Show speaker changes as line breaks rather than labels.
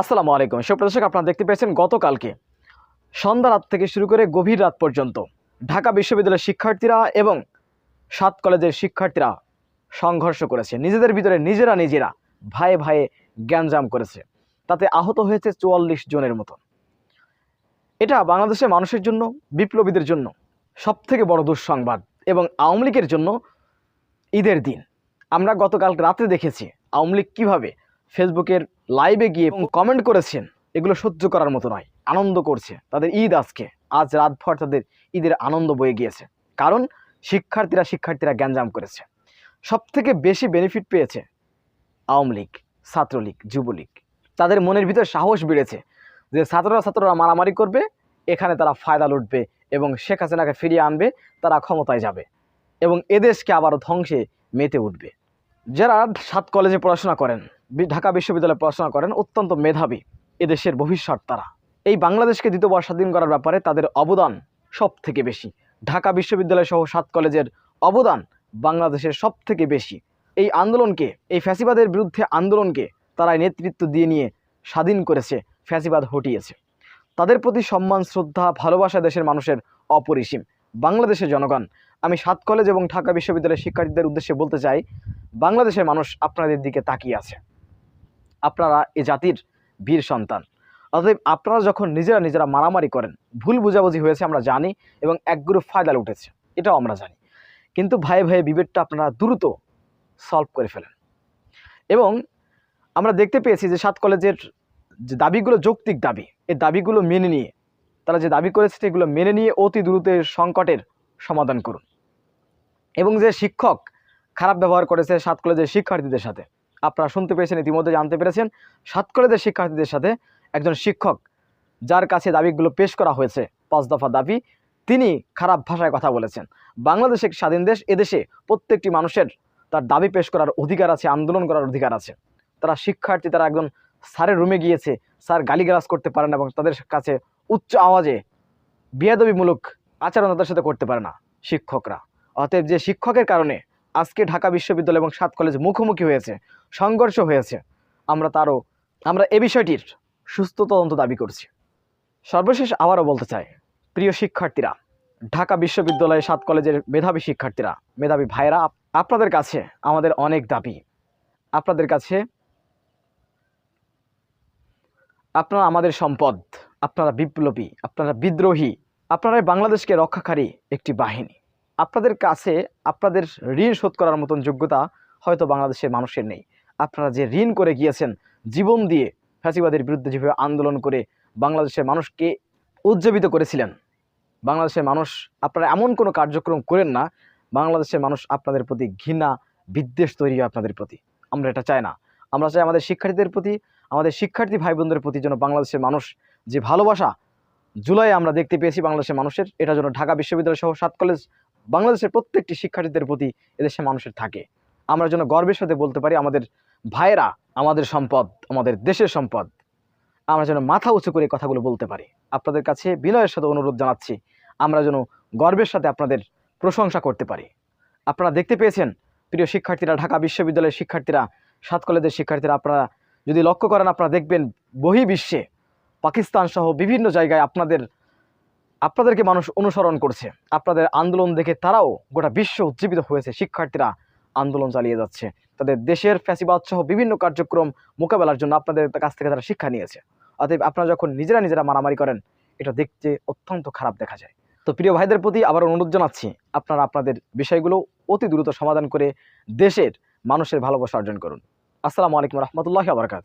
আসসালামু আলাইকুম। সুপ্রদর্শক আপনারা দেখতে পেয়েছেন গতকালকে সন্ধ্যা রাত থেকে শুরু করে গভীর রাত পর্যন্ত ঢাকা বিশ্ববিদ্যালয়ের শিক্ষার্থীরা এবং সাত কলেজের শিক্ষার্থীরা সংঘর্ষ করেছে। নিজেদের ভিতরে নিজেরা নিজেরা ভাইয়ে ভাইয়ে জ্ঞানজাম করেছে। তাতে আহত হয়েছে চুয়াল্লিশ জনের মতো। এটা বাংলাদেশের মানুষের জন্য, বিপ্লবীদের জন্য সবথেকে বড় দুঃসংবাদ এবং আওয়ামী লীগের জন্য ঈদের দিন। আমরা গতকাল রাতে দেখেছি আওয়ামী লীগ কীভাবে ফেসবুকের লাইভে গিয়ে কমেন্ট করেছেন এগুলো সহ্য করার মতো নয় আনন্দ করছে। তাদের ঈদ আজকে আজ রাতভর তাদের ঈদের আনন্দ বয়ে গিয়েছে। কারণ শিক্ষার্থীরা শিক্ষার্থীরা জ্ঞানজাম করেছে। সব থেকে বেশি বেনিফিট পেয়েছে আওয়ামী লীগ ছাত্রলীগ যুবলীগ। তাদের মনের ভিতর সাহস বেড়েছে যে ছাত্ররা ছাত্ররা মারামারি করবে এখানে তারা ফায়দা লুটবে এবং শেখ হাসিনাকে ফিরিয়ে আনবে তারা ক্ষমতায় যাবে এবং এদেশকে আবার ধ্বংসে মেতে উঠবে। যারা সাত কলেজে পড়াশোনা করেন। ঢাকা বিশ্ববিদ্যালয়ে পড়াশোনা করেন, অত্যন্ত মেধাবী এদেশের ভবিষ্যৎ তারা। এই বাংলাদেশকে দ্বিতীয়বার স্বাধীন করার ব্যাপারে তাদের অবদান সব থেকে বেশি। ঢাকা বিশ্ববিদ্যালয় সহ সাত কলেজের অবদান বাংলাদেশের সব থেকে বেশি। এই আন্দোলনকে, এই ফ্যাসিবাদের বিরুদ্ধে আন্দোলনকে তারা নেতৃত্ব দিয়ে নিয়ে স্বাধীন করেছে, ফ্যাসিবাদ হটিয়েছে। তাদের প্রতি সম্মান, শ্রদ্ধা, ভালোবাসা দেশের মানুষের অপরিসীম। বাংলাদেশের জনগণ, আমি সাত কলেজ এবং ঢাকা বিশ্ববিদ্যালয়ের শিক্ষার্থীদের উদ্দেশ্যে বলতে চাই বাংলাদেশের মানুষ আপনাদের দিকে তাকিয়ে আছে। আপনারা এ জাতির বীর সন্তান। অতএব আপনারা যখন নিজেরা নিজেরা মারামারি করেন, ভুল বুঝাবুঝি হয়েছে আমরা জানি এবং এক গ্রুপ ফায়দা উঠেছে এটাও আমরা জানি। কিন্তু ভাই ভাই বিভেদটা আপনারা দ্রুত সলভ করে ফেলেন। এবং আমরা দেখতে পেয়েছি যে সাত কলেজের যে দাবিগুলো যৌক্তিক দাবি এই দাবিগুলো মেনে নিয়ে, তারা যে দাবি করেছে সেগুলো মেনে নিয়ে অতি দ্রুত সংকটের সমাধান করুন। এবং যে শিক্ষক খারাপ ব্যবহার করেছে সাত কলেজের শিক্ষার্থীদের সাথে। আপনারা শুনতে পেয়েছেন, ইতিমধ্যে জানতে পেরেছেন, সাত কলেজের শিক্ষার্থীদের সাথে একজন শিক্ষক, যার কাছে দাবিগুলো পেশ করা হয়েছে, পাঁচ দফা দাবি, তিনি খারাপ ভাষায় কথা বলেছেন। বাংলাদেশ এক স্বাধীন দেশ, এদেশে প্রত্যেকটি মানুষের তার দাবি পেশ করার অধিকার আছে, আন্দোলন করার অধিকার আছে। তারা শিক্ষার্থী, তারা একজন স্যারের রুমে গিয়েছে, স্যার গালিগালাজ করতে পারেন এবং তাদের কাছে উচ্চ আওয়াজে বিয়াদবিমূলক আচরণ তাদের সাথে করতে পারে না শিক্ষকরা। অতএব যে শিক্ষকের কারণে আজকে ঢাকা বিশ্ববিদ্যালয় এবং সাত কলেজ মুখোমুখি হয়েছে, সংঘর্ষ হয়েছে। আমরা তারও, আমরা এ বিষয়টির সুস্থ তদন্ত দাবি করছি। সর্বশেষ আবারও বলতে চাই, প্রিয় শিক্ষার্থীরা, ঢাকা বিশ্ববিদ্যালয়ে সাত কলেজের মেধাবী শিক্ষার্থীরা, মেধাবী ভাইরা আপনাদের কাছে আমাদের অনেক দাবি। আপনাদের কাছে আপনারা আমাদের সম্পদ, আপনারা বিপ্লবী, আপনারা বিদ্রোহী আপনারা বাংলাদেশকে রক্ষাকারী একটি বাহিনী। আপনাদের কাছে আপনাদের ঋণ শোধ করার মতন যোগ্যতা হয়তো বাংলাদেশের মানুষের নেই। আপনারা যে ঋণ করে গিয়েছেন, জীবন দিয়ে ফ্যাসিবাদের বিরুদ্ধে যেভাবে আন্দোলন করে বাংলাদেশের মানুষকে উজ্জীবিত করেছিলেন, বাংলাদেশের মানুষ আপনারা এমন কোনো কার্যক্রম করেন না, বাংলাদেশের মানুষ আপনাদের প্রতি ঘৃণা, বিদ্বেষ তৈরি হয় আপনাদের প্রতি। আমরা এটা চাই না। আমরা চাই আমাদের শিক্ষার্থীদের প্রতি, আমাদের শিক্ষার্থী ভাই বোনদের প্রতি যেন বাংলাদেশের মানুষ যে ভালোবাসা, জুলাই আমরা দেখতে পেয়েছি বাংলাদেশের মানুষের, এটা যেন ঢাকা বিশ্ববিদ্যালয় সহ সাত কলেজ বাংলাদেশের প্রত্যেকটি শিক্ষার্থীদের প্রতি এদেশের মানুষের থাকে। আমরা যেন গর্বের সাথে বলতে পারি, আমাদের ভাইয়েরা আমাদের সম্পদ, আমাদের দেশের সম্পদ। আমরা যেন মাথা উঁচু করে কথাগুলো বলতে পারি। আপনাদের কাছে বিনয়ের সাথে অনুরোধ জানাচ্ছি, আমরা যেন গর্বের সাথে আপনাদের প্রশংসা করতে পারি। আপনারা দেখতে পেয়েছেন, প্রিয় শিক্ষার্থীরা, ঢাকা বিশ্ববিদ্যালয়ের শিক্ষার্থীরা, সাত কলেজের শিক্ষার্থীরা, আপনারা যদি লক্ষ্য করেন, আপনারা দেখবেন বহি বিশ্বে পাকিস্তান সহ বিভিন্ন জায়গায় আপনাদের আপনাদেরকে মানুষ অনুসরণ করছে। আপনাদের আন্দোলন দেখে তারাও গোটা বিশ্ব উজ্জীবিত হয়েছে। শিক্ষার্থীরা আন্দোলন চালিয়ে যাচ্ছে। তাদের দেশের ফ্যাসিবাদ সহ বিভিন্ন কার্যক্রম মোকাবেলার জন্য আপনাদের কাছ থেকে তারা শিক্ষা নিয়েছে। অতএব আপনারা যখন নিজেরা নিজেরা মারামারি করেন, এটা দেখতে অত্যন্ত খারাপ দেখা যায়। তো প্রিয় ভাইদের প্রতি আবার অনুরোধ জানাচ্ছি, আপনারা আপনাদের বিষয়গুলো অতি দ্রুত সমাধান করে দেশের মানুষের ভালোবাসা অর্জন করুন। আসসালামু আলাইকুম রহমতুল্লাহ আবরকাত